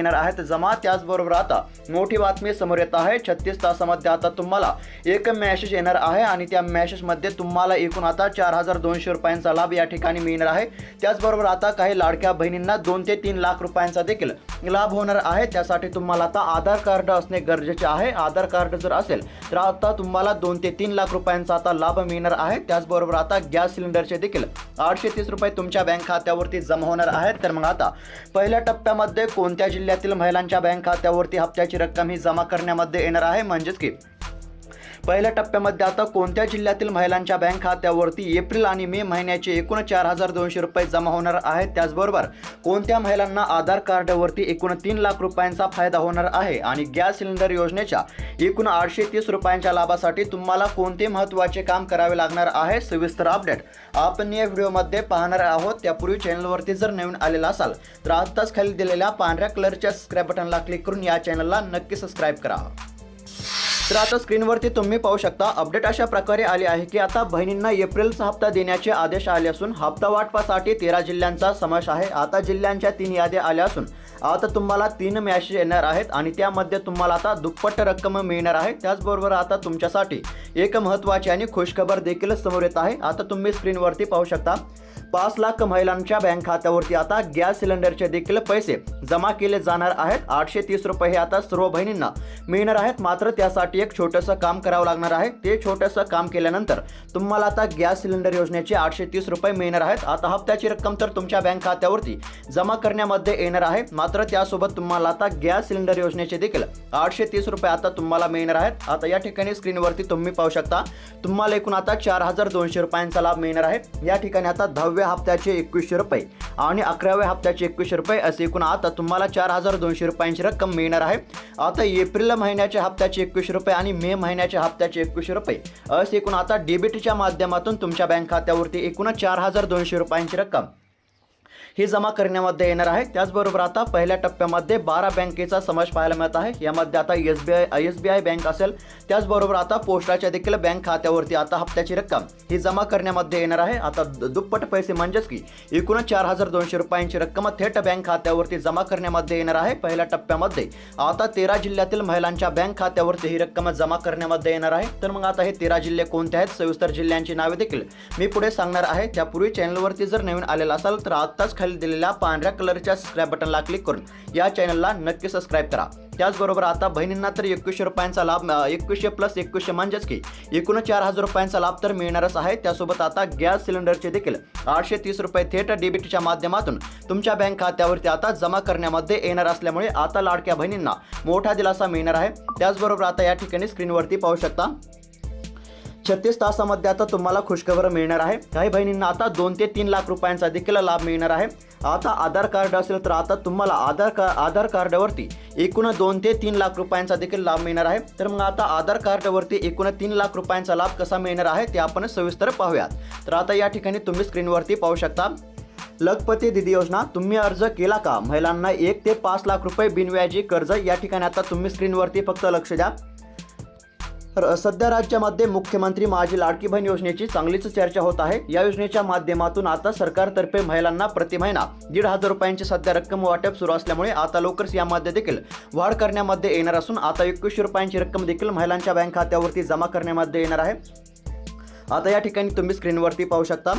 येणार आहेत. जमा त्याचबरोबर आता मोठी बातमी समोर येत आहे. छत्तीस तासामध्ये आता तुम्हाला एक मॅसेज येणार आहे आणि त्या मॅसेजमध्ये तुम्हाला एकूण आता चार हजार दोनशे रुपयांचा लाभ या ठिकाणी मिळणार आहे. त्याचबरोबर आता काही लाडक्या बहिणींना दोन ते तीन लाख रुपयांचा देखील लाभ होणार आहे. त्यासाठी तुम्हाला आता आधार कार्ड असणे गरजेचे आहे. आधार कार्ड जर असेल तर आता तुम्हाला दोन ते तीन लाख रुपयांचा आता लाभ मिळणार आहे. त्याचबरोबर आता गॅस सिलेंडरचे देखील आठशे तीस रुपये तुमच्या बँक खात्यावरती जमा होणार आहेत. तर मग आता पहिल्या टप्प्यामध्ये कोणत्या जिल्ह्यात जिल्ह्यातील महिलांच्या बँक खात्यावरती हप्त्याची रक्कम ही जमा करण्यामध्ये येणार आहे म्हणजेच की पहिल्या टप्प्यामध्ये आता कोणत्या जिल्ह्यातील महिलांच्या बँक खात्यावरती एप्रिल आणि मे महिन्याचे एकूण चार हजार दोनशे रुपये जमा होणार आहेत त्याचबरोबर कोणत्या महिलांना आधार कार्डवरती एकूण तीन लाख रुपयांचा फायदा होणार आहे? आणि गॅस सिलेंडर योजनेच्या एकूण आठशे तीस रुपयांच्या लाभासाठी तुम्हाला कोणते महत्त्वाचे काम करावे लागणार आहे? सविस्तर अपडेट आपण या व्हिडिओमध्ये पाहणार आहोत. त्यापूर्वी चॅनलवरती जर नवीन आलेला असाल तर आत्ताच खाली दिलेल्या पांढऱ्या कलरच्या सबस्क्राईब बटनला क्लिक करून या चॅनलला नक्की सबस्क्राईब करा. तर आता स्क्रीनवरती तुम्ही पाहू शकता अपडेट अशा प्रकारे आले आहे की आता बहिणींना एप्रिलचा हप्ता देण्याचे आदेश आले असून हप्ता वाटपासाठी तेरा जिल्ह्यांचा समावेश आहे. आता जिल्ह्यांच्या तीन याद्या आल्या असून आता तुम्हाला तीन मॅसेज येणार आहेत आणि त्यामध्ये तुम्हाला आता दुप्पट रक्कम मिळणार आहे. त्याचबरोबर आता तुमच्यासाठी एक महत्त्वाची आणि खुशखबर देखील समोर येत आहे. आता तुम्ही स्क्रीनवरती पाहू शकता. पाच लाख महिलांच्या बँक खात्यावरती आता गॅस सिलेंडरचे देखील पैसे जमा केले जाणार आहेत. आठशे तीस रुपये हे आता सर्व बहिणींना मिळणार आहेत. मात्र त्यासाठी एक छोटंसं काम करावं लागणार आहे. ते छोटंसं काम केल्यानंतर तुम्हाला आता गॅस सिलेंडर योजनेचे आठशे तीस रुपये मिळणार आहेत. आता हप्त्याची रक्कम तर तुमच्या बँक खात्यावरती जमा करण्यामध्ये येणार आहे. मात्र त्यासोबत तुम्हाला आता गॅस सिलेंडर योजनेचे देखील आठशे तीस रुपये आता तुम्हाला मिळणार आहेत. आता या ठिकाणी स्क्रीनवरती तुम्ही पाहू शकता. तुम्हाला एकूण आता चार हजार दोनशे रुपयांचा लाभ मिळणार आहे. या ठिकाणी आता दहाव्या हप्त्याचे एकवीसशे रुपये आणि अकराव्या हप्त्याचे एकवीसशे रुपये असे एकूण आता तुम्हाला चार हजार दोनशे रुपयांची रक्कम मिळणार आहे. आता एप्रिल महिन्याच्या हप्त्याचे एकवीसशे रुपये आणि मे महिन्याच्या हप्त्याचे एकवीसशे रुपये असे एकूण आता डेबिटच्या माध्यमातून तुमच्या बँक खात्यावरती एकूण चार हजार दोनशे रुपयांची रक्कम ही जमा करण्यामध्ये येणार आहे. त्याचबरोबर आता पहिल्या टप्प्यामध्ये बारा बँकेचा समावेश पाहायला मिळत आहे. यामध्ये आता S B I S B I bank असेल. त्याचबरोबर आता पोस्टाच्या देखील बँक खात्यावरती आता हप्त्याची रक्कम ही जमा करण्यामध्ये येणार आहे. आता द- दुप्पट पैसे म्हणजेच की एकूणच चार हजार दोनशे रुपयांची रक्कम थेट बँक खात्यावरती जमा करण्यामध्ये येणार आहे. पहिल्या टप्प्यामध्ये आता तेरा जिल्ह्यातील महिलांच्या बँक खात्यावरती ही रक्कम जमा करण्यामध्ये येणार आहे. तर मग आता हे तेरा जिल्हे कोणते आहेत? सविस्तर जिल्ह्यांची नावे देखील मी पुढे सांगणार आहे. त्यापूर्वी चॅनलवरती जर नवीन आलेला असाल तर आत्ताच खाली दिलेल्या पांढऱ्या कलरच्या सबस्क्राईब बटनला क्लिक करून या चॅनलला नक्की सबस्क्राईब करा. त्याचबरोबर आता बहिणींना तर एकवीसशे रुपयांचा लाभ एकवीसशे प्लस एकवीसशे म्हणजेच की एकूण चार हजार रुपयांचा लाभ तर मिळणारच आहे. त्यासोबत आता गॅस सिलेंडरचे देखील आठशे तीस रुपये थेट डेबिटच्या माध्यमातून तुमच्या बँक खात्यावरती आता जमा करण्यामध्ये येणार असल्यामुळे आता लाडक्या बहिणींना मोठा दिलासा मिळणार आहे. त्याचबरोबर आता या ठिकाणी स्क्रीनवरती पाहू शकता. छत्तीस तासामध्ये आता तुम्हाला खुशखबर मिळणार आहे. काही बहिणींना आता दोन ते तीन लाख रुपयांचा देखील लाभ मिळणार आहे. आता आधार कार्ड असेल तर आता तुम्हाला आधार का आधार कार्डावरती एकूण दोन ते तीन लाख रुपयांचा देखील लाभ मिळणार आहे. तर मग आता आधार कार्डवरती एकूण तीन लाख रुपयांचा लाभ कसा मिळणार आहे ते आपण सविस्तर पाहूयात. तर आता या ठिकाणी तुम्ही स्क्रीनवरती पाहू शकता. लखपती दिदी योजना तुम्ही अर्ज केला का? महिलांना एक ते पाच लाख रुपये बिनव्याजी कर्ज या ठिकाणी आता तुम्ही स्क्रीनवरती फक्त लक्ष द्या. सध्या राज्यामध्ये मुख्यमंत्री माझी लाडकी बहीण योजनेची चांगलीच चर्चा होत आहे. या योजनेच्या माध्यमातून आता सरकारतर्फे महिलांना प्रति महिना दीड हजार रुपयांची सध्या रक्कम वाटप सुरू असल्यामुळे आता लवकरच यामध्ये देखील वाढ करण्यामध्ये येणार असून आता एकवीसशे रुपयांची रक्कम देखील महिलांच्या बँक खात्यावरती जमा करण्यामध्ये येणार आहे. आता या ठिकाणी तुम्ही स्क्रीनवरती पाहू शकता.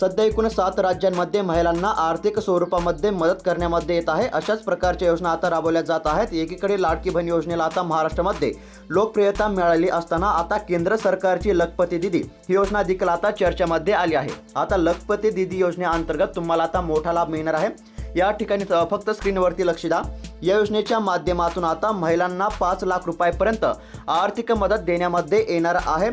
सध्या एकूण सात राज्यांमध्ये महिलांना आर्थिक स्वरूपामध्ये मदत करण्यामध्ये येत आहे. अशाच प्रकारच्या योजना आता राबवल्या जात आहेत. एकीकडे लाडकी बहीण योजनेला आता महाराष्ट्रामध्ये लोकप्रियता मिळाली असताना आता केंद्र सरकारची लखपती दिदी ही योजना देखील आता चर्चेमध्ये आली आहे. आता लखपती दिदी योजनेअंतर्गत तुम्हाला आता मोठा लाभ मिळणार आहे. या ठिकाणी फक्त स्क्रीनवरती लक्ष द्या. या योजनेच्या माध्यमातून आता महिलांना पाच लाख रुपयापर्यंत आर्थिक मदत देण्यामध्ये येणार आहे.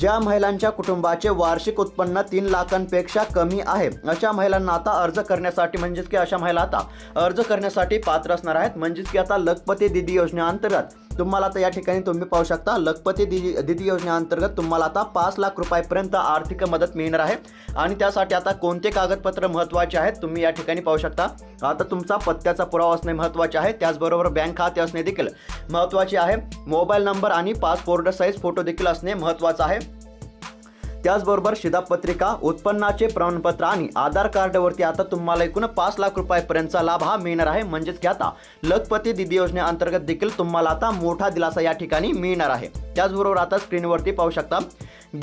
ज्या महिलांच्या कुटुंबाचे वार्षिक उत्पन्न तीन लाखांपेक्षा कमी आहे अशा महिलांना आता अर्ज करण्यासाठी म्हणजेच की अशा महिला आता अर्ज करण्यासाठी पात्र असणार आहेत. म्हणजेच की आता लखपती दिदी योजनेअंतर्गत तुम्हाला आता या ठिकाणी तुम्ही पाहू शकता लखपती दिदी दिदी योजनेअंतर्गत तुम्हाला आता पाच लाख रुपयापर्यंत आर्थिक मदत मिळणार आहे. आणि त्यासाठी आता कोणते कागदपत्र महत्त्वाचे आहेत तुम्ही या ठिकाणी पाहू शकता. आता तुमचा पत्त्याचा पुरावा असणे महत्त्वाचे आहे त्याचबरोबर बँक खाते असणे देखील महत्त्वाचे आहे. मोबाईल नंबर आणि पासपोर्ट साईज फोटो देखील असणे महत्त्वाचं आहे. त्याचबरोबर शिधापत्रिका उत्पन्नाचे प्रमाणपत्र आणि आधार कार्डवरती आता तुम्हाला एकूण पाच लाख रुपयापर्यंतचा लाभ हा मिळणार आहे. म्हणजेच की आता लखपती दिदी योजनेअंतर्गत देखील तुम्हाला आता मोठा दिलासा या ठिकाणी मिळणार आहे. त्याचबरोबर आता स्क्रीनवरती पाहू शकता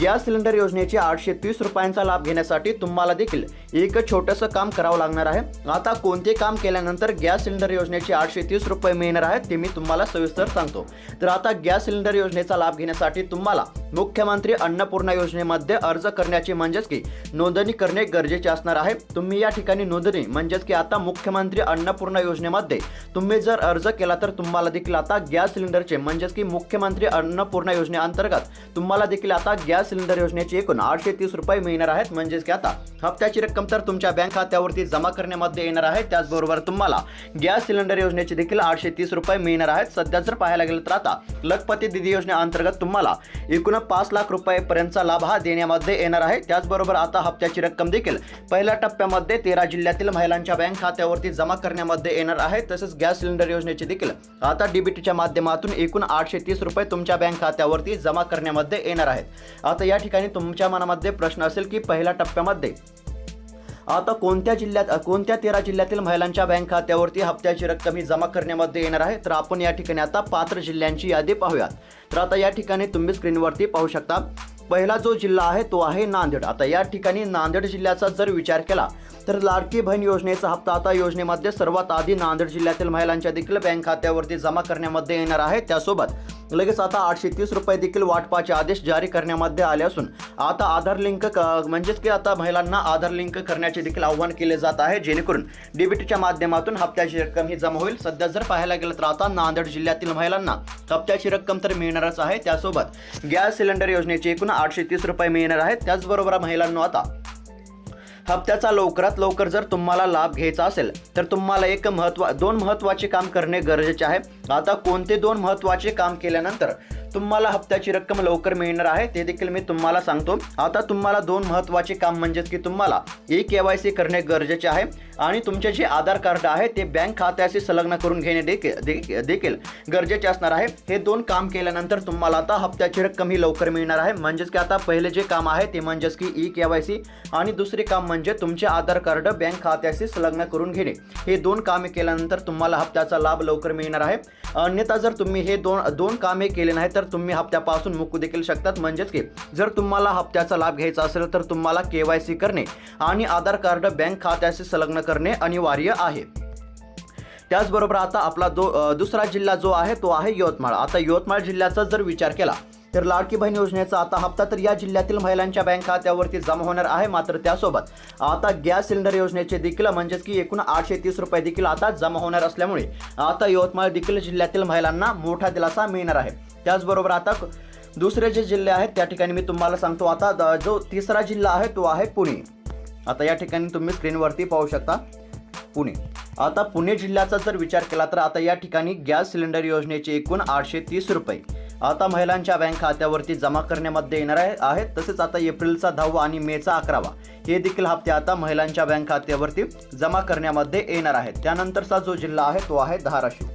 गॅस सिलेंडर योजनेचे आठशे तीस रुपयांचा लाभ घेण्यासाठी तुम्हाला देखील एक छोटंसं काम करावं लागणार आहे. आता कोणते काम केल्यानंतर गॅस सिलेंडर योजनेचे आठशे तीस रुपये मिळणार आहेत ते मी तुम्हाला सविस्तर सांगतो. तर आता गॅस सिलेंडर योजनेचा लाभ घेण्यासाठी तुम्हाला मुख्यमंत्री अन्नपूर्णा योजनेमध्ये अर्ज करण्याची म्हणजेच की नोंदणी करणे गरजेचे असणार आहे. तुम्ही या ठिकाणी नोंदणी म्हणजेच की आता मुख्यमंत्री अन्नपूर्णा योजनेमध्ये तुम्ही जर अर्ज केला तर तुम्हाला देखील आता गॅस सिलेंडरचे म्हणजेच की मुख्यमंत्री अन्नपूर्णा योजनेअंतर्गत तुम्हाला देखील आता गॅस सिलेंडर योजनेचे एकूण आठशे तीस रुपये मिळणार आहेत म्हणजेच की आता. हप्त्याची रक्कम तर तुमच्या बँक खात्यावरती जमा करण्यामध्ये येणार आहे. त्याचबरोबर तुम्हाला गॅस सिलेंडर योजनेचे देखील आठशे तीस रुपये मिळणार आहेत. सध्या जर पाहायला गेलं तर आता लखपती दिदी योजनेअंतर्गत तुम्हाला एकूण पाच लाख रुपयेपर्यंतचा लाभ हा देण्यामध्ये येणार आहे. त्याचबरोबर आता हप्त्याची रक्कम देखील पहिल्या टप्प्यामध्ये तेरा जिल्ह्यातील महिलांच्या बँक खात्यावरती जमा करण्यामध्ये येणार आहे. तसेच गॅस सिलेंडर योजनेचे देखील. आता डीबीटीच्या माध्यमातून एकूण आठशे तीस रुपये तुमच्या बँक खात्यावरती जमा करण्यामध्ये येणार आहेत. आता या ठिकाणी तुमच्या मनामध्ये प्रश्न असेल की पहिल्या टप्प्यामध्ये आता कोणत्या जिल्ह्यात कोणत्या तेरा जिल्ह्यातील महिलांच्या बँक खात्यावरती हप्त्याची रक्कम ही जमा करण्यामध्ये येणार आहे? तर आपण या ठिकाणी आता पात्र जिल्ह्यांची यादी पाहूयात. तर आता या ठिकाणी तुम्ही स्क्रीनवरती पाहू शकता पहिला जो जिल्हा आहे तो आहे नांदेड. आता या ठिकाणी नांदेड जिल्ह्याचा जर विचार केला तर लाडकी बहीण योजनेचा हप्ता आता योजनेमध्ये सर्वात आधी नांदेड जिल्ह्यातील महिलांच्या देखील बँक खात्यावरती जमा करण्यामध्ये येणार आहे. त्यासोबत लगेच आता आठशे तीस रुपये देखील वाटपाचे आदेश जारी करण्यामध्ये आले असून आता आधार लिंक क- म्हणजेच की आता महिलांना आधार लिंक करण्याचे देखील आव्हान केले जात आहे जेणेकरून डीबीटीच्या माध्यमातून हप्त्याची रक्कम ही जमा होईल. सध्या जर पाहायला गेलं तर आता नांदेड जिल्ह्यातील महिलांना हप्त्याची रक्कम तर मिळणारच आहे. त्यासोबत गॅस सिलेंडर योजनेचे एकूण आठशे तीस रुपये मिळणार आहेत. त्याचबरोबर महिलांना आता हप्त्याचा लवकरात लवकर जर तुम्हाला लाभ घ्यायचा असेल तर तुम्हाला एक महत्वा दोन महत्त्वाचे काम करणे गरजेचे आहे. आता कोणते दोन महत्त्वाचे काम केल्यानंतर तुम्हाला हप्त्याची रक्कम लवकर मिळणार आहे ते देखील मी तुम्हाला सांगतो. आता तुम्हाला दोन महत्त्वाचे काम म्हणजेच की तुम्हाला ई के वाय सी करणे गरजेचे आहे. आणि तुमचे जे आधार कार्ड आहे ते बँक खात्याशी संलग्न करून घेणे देखील देखील- देखील गरजेचे असणार आहे. हे दोन काम केल्यानंतर तुम्हाला आता हप्त्याची रक्कम ही लवकर मिळणार आहे. म्हणजेच की आता पहिले जे काम आहे ते म्हणजेच की ई के वाय सी आणि दुसरे काम म्हणजे तुमचे आधार कार्ड बँक खात्याशी संलग्न करून घेणे. हे दोन कामे केल्यानंतर तुम्हाला हप्त्याचा लाभ लवकर मिळणार आहे. अन्यथा जर तुम्ही हे दोन दोन कामे केले नाही तर तुम्ही हप्त्यापासून मुकू देखील शकतात. म्हणजेच की जर तुम्हाला हप्त्याचा लाभ घ्यायचा असेल तर तुम्हाला के वाय सी करणे आणि आधार कार्ड बँक खात्याशी संलग्न करणे अनिवार्य आहे. त्याचबरोबर आता आपला दो दुसरा जिल्हा जो आहे तो आहे यवतमाळ. आता यवतमाळ जिल्ह्याचा जर विचार केला तर लाडकी बहीण योजनेचा आता हप्ता तर या जिल्ह्यातील महिलांच्या बँक खात्यावरती जमा होणार आहे मात्र त्यासोबत आता गॅस सिलेंडर योजनेचे देखील म्हणजेच की एकूण आठशे तीस रुपये देखील आता जमा होणार असल्यामुळे आता यवतमाळ देखील जिल्ह्यातील महिलांना मोठा दिलासा मिळणार आहे. त्याचबरोबर आता दुसरे जे जिल्हे आहेत त्या ठिकाणी मी तुम्हाला सांगतो आता जो तिसरा जिल्हा आहे तो आहे पुणे. आता या ठिकाणी तुम्ही स्क्रीनवरती पाहू शकता पुणे. आता पुणे जिल्ह्याचा जर विचार केला तर आता या ठिकाणी गॅस सिलेंडर योजनेचे एकूण आठशे तीस रुपये. आता महिलांच्या बँक खात्यावरती जमा करण्यामध्ये येणार आहे आहेत. तसेच आता एप्रिलचा दहावा आणि मेचा अकरावा. हे देखील हप्ते आता महिलांच्या बँक खात्यावरती जमा करण्यामध्ये येणार आहेत. त्यानंतरचा जो जिल्हा आहे तो आहे धाराशिव.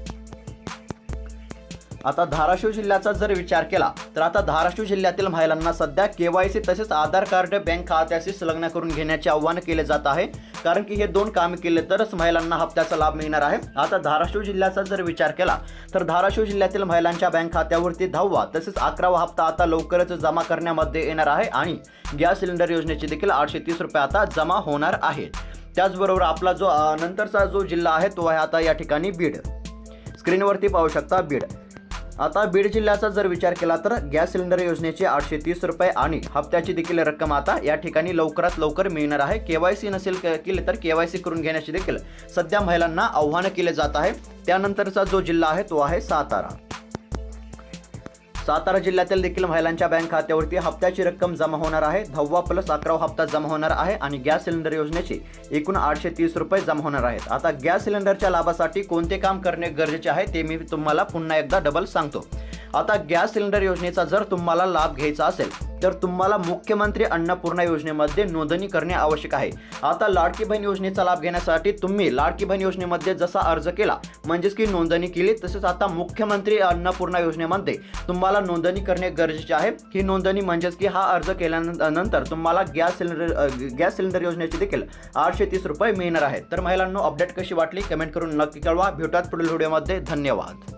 आता धाराशिव जिल्ह्याचा जर विचार केला तर आता धाराशिव जिल्ह्यातील महिलांना सध्या केवायसी तसेच आधार कार्ड बँक खात्याशी संलग्न करून घेण्याचे आव्हान केले जात आहे. कारण की हे दोन कामे केले तरच महिलांना हप्त्याचा लाभ मिळणार आहे. आता धाराशिव जिल्ह्याचा जर विचार केला तर धाराशिव जिल्ह्यातील महिलांच्या बँक खात्यावरती दहावा तसेच अकरावा हप्ता आता लवकरच जमा करण्यामध्ये येणार आहे आणि गॅस सिलेंडर योजनेचे देखील आठशे तीस रुपये आता जमा होणार आहेत. त्याचबरोबर आपला जो नंतरचा जो जिल्हा आहे तो आहे आता या ठिकाणी बीड. स्क्रीनवरती पाहू शकता बीड. आता बीड जिल्ह्याचा जर विचार केला तर गॅस सिलेंडर योजनेचे आठशे तीस रुपये आणि हप्त्याची देखील रक्कम आता या ठिकाणी लवकरात लवकर मिळणार आहे. केवायसी नसेल क- केले तर केवायसी करून घेण्याची देखील सध्या महिलांना आव्हानं केले जात आहे. त्यानंतरचा जो जिल्हा आहे तो आहे सातारा. सातारा जिल्ह्यातील देखील महिलांच्या बँक खात्यावरती हप्त्याची रक्कम जमा होणार आहे. दहावा प्लस अकरावा हप्ता जमा होणार आहे आणि गॅस सिलेंडर योजनेचे एकूण आठशे तीस रुपये जमा होणार आहेत. आता गॅस सिलेंडरच्या लाभासाठी कोणते काम करणे गरजेचे आहे ते मी तुम्हाला पुन्हा एकदा डबल सांगतो. आता गॅस सिलेंडर योजनेचा जर तुम्हाला लाभ घ्यायचा असेल तर तुम्हाला मुख्यमंत्री अन्नपूर्णा योजनेमध्ये नोंदणी करणे आवश्यक आहे. आता लाडकी बहीण योजनेचा लाभ घेण्यासाठी तुम्ही लाडकी बहीण योजनेमध्ये जसा अर्ज केला म्हणजेच की नोंदणी केली तसेच आता मुख्यमंत्री अन्नपूर्णा योजनेमध्ये तुम्हाला नोंदणी करणे गरजेचे आहे. ही नोंदणी म्हणजेच की हा अर्ज केल्यानंतर तुम्हाला गॅस सिलेंडर गॅस सिलेंडर योजनेचे देखील आठशे तीस रुपये मिळणार आहेत तर महिलांनो अपडेट कशी वाटली? कमेंट करून नक्की कळवा. भेटूयात पुढील व्हिडिओमध्ये. धन्यवाद.